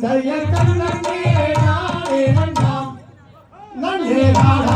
செய்ய கண்ணே நானே நன்னாம் நன்னே நாடா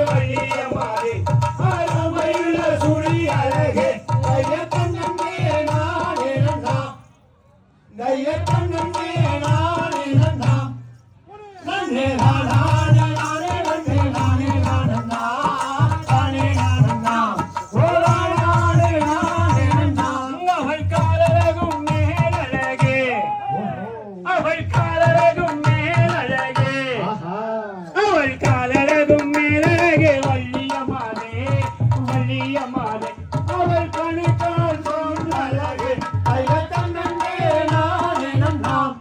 மேலழகும் மேலழகே வள்ளிய மாதே வள்ளிய மாதே அவள் கணித்தால் சொன்ன அழகு ஐய கண்ணே நான் எனும் நாம்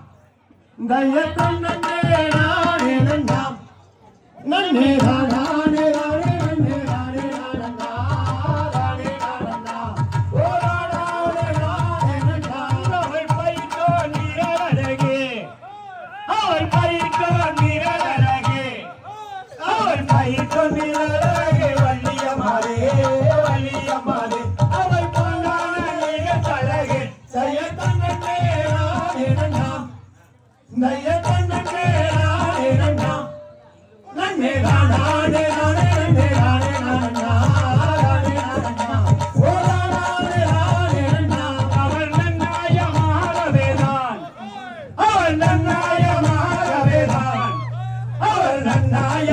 I.